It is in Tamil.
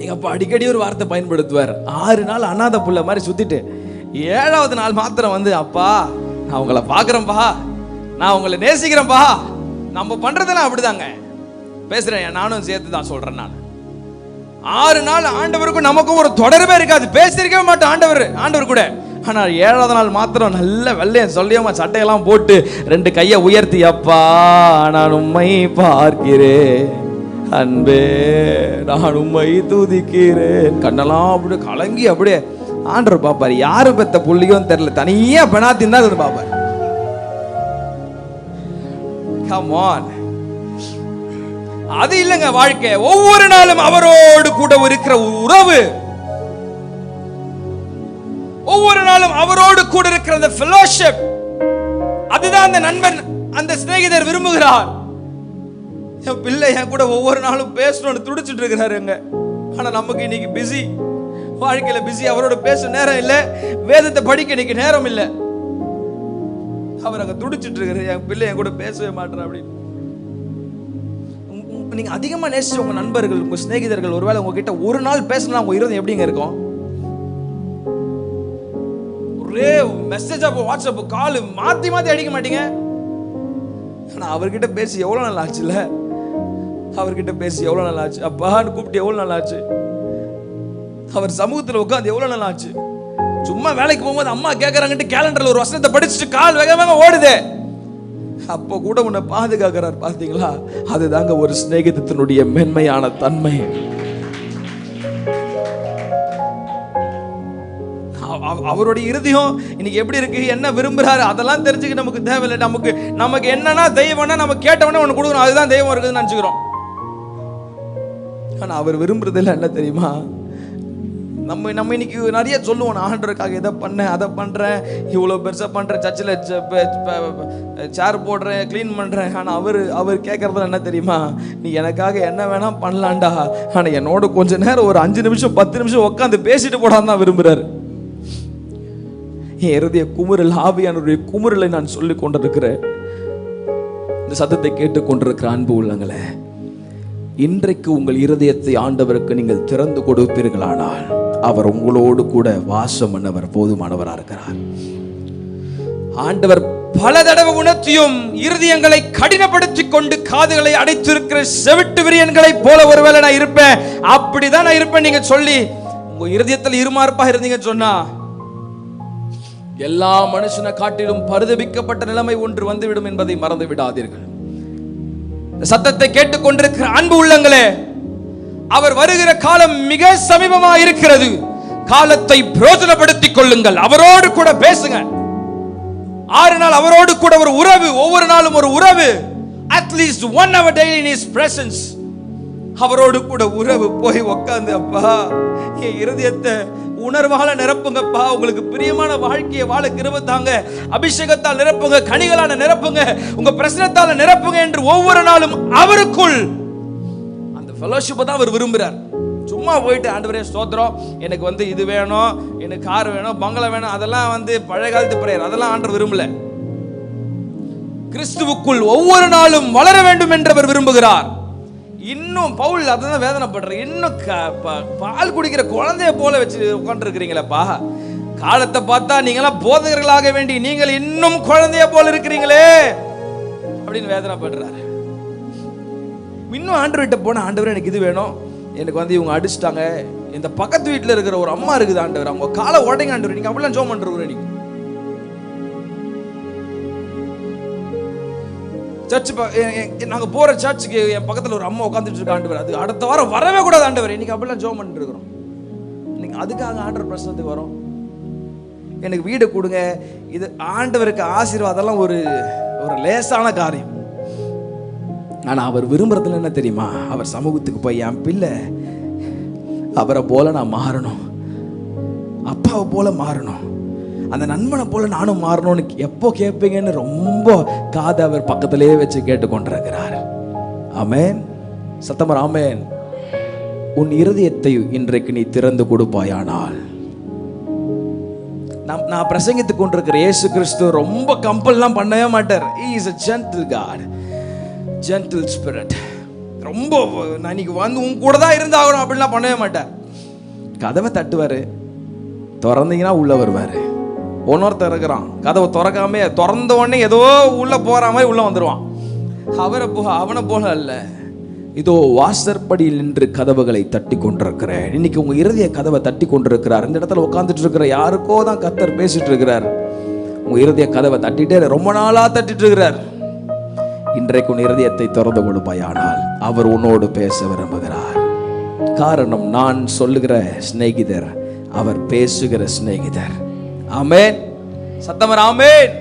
எங்கள் அப்பா அடிக்கடி ஒரு வார்த்தை பயன்படுத்துவார். ஆறு நாள் அனாதை புள்ள மாதிரி சுத்திட்டு ஏழாவது நாள் மாத்திரம் வந்து அப்பா நான் உங்களை பார்க்குறேன்ப்பா நான் உங்களை நேசிக்கிறேன்ப்பா நம்ம பண்ணுறதெல்லாம் அப்படிதாங்க. பேசுகிறேன் நானும் சேர்த்து தான் சொல்கிறேன் நான். ஆறு நாள் ஆண்டவருக்கும் நமக்கும் ஒரு தொடர்பே இருக்காது. பேசியிருக்கவே மாட்டோம் ஆண்டவர் ஆண்டவர் கூட. ஆனால் ஏழாவது நாள் மாத்திரம் நல்ல வெள்ளையன் சொல்லியம்மா சட்டையெல்லாம் போட்டு ரெண்டு கையை உயர்த்தி அப்பா நான் உண்மை பார்க்கிறேன். அன்பே நான் உண்மை துதிக்கிறேன். கண்ணெல்லாம் அப்படியே கலங்கி அப்படியே ஆண்டர் பாப்பாரு யாரு பெத்த புள்ளியும் தெரியல. தனியா பெணாத்தின் தான் இருந்து பாப்பாரு கம் அது இல்லைங்க வாழ்க்கை. ஒவ்வொரு நாளும் அவரோடு கூட இருக்கிற உறவு. ஒவ்வொரு நாளும் அவரோடு கூட இருக்கிற அந்த ஃபெலோஷிப் அதுதான் அந்த நண்பன் அந்த சிநேகிதர் விரும்புகிறார். என் பிள்ளை என் கூட ஒவ்வொரு நாளும் பேசணும்னு துடிச்சிட்டு இருக்கிறாருங்க ஆனா நமக்கு இன்னைக்கு பிஸி வாழ்க்கையில பிஸி அவரோட பேச நேரம் இல்லை. வேதத்தை படிக்க இன்னைக்கு நேரம் இல்லை. அவர் அங்க துடிச்சிட்டு இருக்கிறார். என் பிள்ளை என் கூட பேசவே மாட்டேன் அப்படின்னு. நீங்கள் அதிகமாக நீங்க அதிகமா நேசிச்ச உங்க நண்பர்கள் உங்க சிநேகிதர்கள் ஒருவேளை உங்ககிட்ட ஒரு நாள் பேசினா உங்க இருந்து எப்படிங்க இருக்கும்? ஒரே மெசேஜ் அப்போ வாட்ஸ்அப் கால் மாத்தி மாத்தி அடிக்க மாட்டீங்க. ஆனா அவர்கிட்ட பேசி எவ்வளவு நாள் ஆச்சுல்ல? அவர்கிட்ட பேசி எவ்வளவு நாள் ஆச்சு அப்பான்னு கூப்பிட்டு எவ்வளவு நாள் ஆச்சு அவர் சமூகத்துல உட்காந்து எவ்வளவு நாள் ஆச்சு சும்மா வேலைக்கு போகும்போது அம்மா கேட்கறாங்கட்டு கேலண்டர்ல ஒரு வசனத்தை படிச்சுட்டு கால் வேக வேக ஓடுதே. அப்போ கூட உன்னை பாதுகாக்கிறார் பார்த்தீங்களா? அதுதாங்க ஒரு சிநேகிதத்தினுடைய மென்மையான தன்மை. அவருடைய இருதயம் இன்னைக்கு எப்படி இருக்கு? என்ன விரும்புறாரு? அதெல்லாம் தெரிஞ்சுக்க நமக்கு தேவையில்லை. நமக்கு நமக்கு என்னன்னா தெய்வம்னா நம்ம கேட்டவொடனே ஒன்று கொடுக்கணும். அதுதான் தெய்வம் இருக்குதுன்னு நினச்சிக்கிறோம். ஆனால் அவர் விரும்புறதில்ல என்ன தெரியுமா? நம்ம நம்ம இன்னைக்கு நிறைய சொல்லுவோம் நான் ஆண்டருக்காக இதை பண்ணேன் அதை பண்ணுறேன் இவ்வளோ பெருசாக பண்ணுறேன் சர்ச்சில் சேர் போடுறேன் க்ளீன் பண்ணுறேன் ஆனால் அவர் அவர் கேட்குறதுல என்ன தெரியுமா? நீ எனக்காக என்ன வேணால் பண்ணலான்டா ஆனால் என்னோட கொஞ்ச நேரம் ஒரு அஞ்சு நிமிஷம் பத்து நிமிஷம் உட்காந்து பேசிட்டு போடான்னு தான் விரும்புகிறாரு என் இறுதிய குமுறல் ஆவியானுடைய குமுறலை நான் சொல்லி கொண்டிருக்கிறேன். இந்த சத்தத்தை கேட்டு கொண்டிருக்கிற அன்பு உள்ளங்களே. இன்றைக்கு உங்கள் இருதயத்தை ஆண்டவருக்கு நீங்கள் திறந்து கொடுப்பீர்களானால் அவர் உங்களோடு கூட வாசம் பண்ணவர் போதுமானவராக இருக்கிறார். ஆண்டவர் பல தடவை உணர்த்தியும் இருதயங்களை கடினப்படுத்தி கொண்டு காதுகளை அடைத்திருக்கிற செவிட்டு விரியன்களைப் போல ஒருவேளை நான் இருப்பேன். அப்படிதான் நான் இருப்பேன் நீங்க சொல்லி உங்க இருதயத்தில் இருமாறுப்பா இருந்தீங்க சொன்னா எல்லா மனுஷனை காட்டிலும் பரிதபிக்கப்பட்ட நிலைமை ஒன்று வந்துவிடும் என்பதை மறந்து விடாதீர்கள் சத்தத்தை கேட்டுக்கொண்டிருக்கிற அன்பு உள்ளங்களே அவர் வருகிற காலம் மிக சமீபமா இருக்கிறது காலத்தை பிரோஜனப்படுத்திக் கொள்ளுங்கள். அவரோடு கூட பேசுங்க ஆறு நாள் அவரோடு கூட ஒரு உறவு ஒவ்வொரு நாளும் ஒரு உறவு. At least one hour daily in his presence அவரோடு கூட உறவு போய் உக்காந்து அப்பா என் இருதயத்தை உணர்வால நிரப்புங்கப்பா உங்களுக்கு பிரியமான வாழ்க்கையை வாழ கிருப தாங்க. அபிஷேகத்தால் நிரப்புங்க கனிகளான நிரப்புங்க உங்க பிரசனத்தால நிரப்புங்க என்று ஒவ்வொரு நாளும் அவருக்குள் அந்த ஃபெலோஷிப்பை தான் அவர் விரும்புகிறார் சும்மா போயிட்டு ஆண்டவரே ஸ்தோத்திரம். எனக்கு வந்து இது வேணும் எனக்கு கார் வேணும் பங்களா வேணும் அதெல்லாம் வந்து பழைய காலத்து பிரேயர். அதெல்லாம் ஆண்டவர் விரும்பல. கிறிஸ்துவுக்குள் ஒவ்வொரு நாளும் வளர வேண்டும் என்று அவர் விரும்புகிறார். இன்னும் பவுல் அதான் வேதனைப்படுற இன்னும் க- ப- பால் குடிக்கிற குழந்தைய போல வச்சு உட்காந்துருக்கிறீங்களப்பா காலத்தை பார்த்தா நீங்களாம் போதகர்களாக வேண்டி நீங்கள் இன்னும் குழந்தைய போல இருக்கிறீங்களே அப்படின்னு வேதனைப்படுறாரு. இன்னும் ஆண்டவர்கிட்ட போன ஆண்டவர் எனக்கு இது வேணும். எனக்கு வந்து இவங்க அடிச்சிட்டாங்க. இந்த பக்கத்து வீட்டில் இருக்கிற ஒரு அம்மா இருக்குது ஆண்டவர். அவங்க காலை உடைங்க ஆண்டவர். நீங்கள் அப்படிலாம் ஜோம் பண்ணுறவர் நீங்கள் சர்ச் நாங்கள் போகிற சர்ச்சுக்கு என் பக்கத்தில் ஒரு அம்மா உட்காந்துட்டு இருக்க ஆண்டவர் அது அடுத்த வாரம் வரவே கூடாது ஆண்டவர். இன்னைக்கு அப்படிலாம் ஜோம் பண்ணிட்டு இருக்கிறோம். இன்னைக்கு அதுக்காக ஆண்டவர் பிரசனத்துக்கு வரோம். எனக்கு வீடு கொடுங்க. இது ஆண்டவருக்கு ஆசீர்வாதம்லாம் ஒரு ஒரு லேசான காரியம். ஆனால் அவர் விரும்புறதுல என்ன தெரியுமா? அவர் சமூகத்துக்கு போய் என் பிள்ளை அவரை போல நான் மாறணும். அப்பாவை போல மாறணும். அந்த நண்பனை போல நானும் மாறணும்னு எப்போ கேட்பீங்கன்னு ரொம்ப காதை அவர் பக்கத்திலேயே வச்சு கேட்டுக்கொண்டிருக்கிறார். ஆமேன். சத்தமர் ஆமேன். உன் இருதயத்தை இன்றைக்கு நீ திறந்து கொடுப்பாயானால். நான் நான் பிரசங்கித்துக் கொண்டிருக்கிற இயேசு கிறிஸ்து ரொம்ப கம்பல்லாம் பண்ணவே மாட்டார். Is a gentle God gentle spirit ரொம்ப நான் இன்னைக்கு வந்து உன் கூட தான் இருந்தாகணும் அப்படிலாம் பண்ணவே மாட்டார். கதவை தட்டுவார். திறந்தீங்கன்னா உள்ளே வருவார். ஒன்னொருத்தர் இருக்கிறான். கதவை திறக்காம திறந்த உடனே ஏதோ உள்ள போற மாதிரி உள்ள வந்துடுவான் அவரை போ அவனை போல அல்ல. இதோ வாசற்படியில் நின்று கதவுகளை தட்டி கொண்டிருக்கிறேன். இன்னைக்கு உங்க இறுதிய கதவை தட்டி கொண்டிருக்கிறார். இந்த இடத்துல உட்காந்துட்டு இருக்கிற யாருக்கோ தான் கத்தர் பேசிட்டு இருக்கிறார். உங்க இறுதிய கதவை தட்டிட்டே ரொம்ப நாளா தட்டிட்டு இருக்கிறார். இன்றைக்கு உன் இருதயத்தை திறந்து கொடுப்பாயானால் அவர் உன்னோடு பேச விரும்புகிறார். காரணம் நான் சொல்லுகிற சிநேகிதர் அவர் பேசுகிற சிநேகிதர். ஆமேன். சத்தமர் ஆமேன்.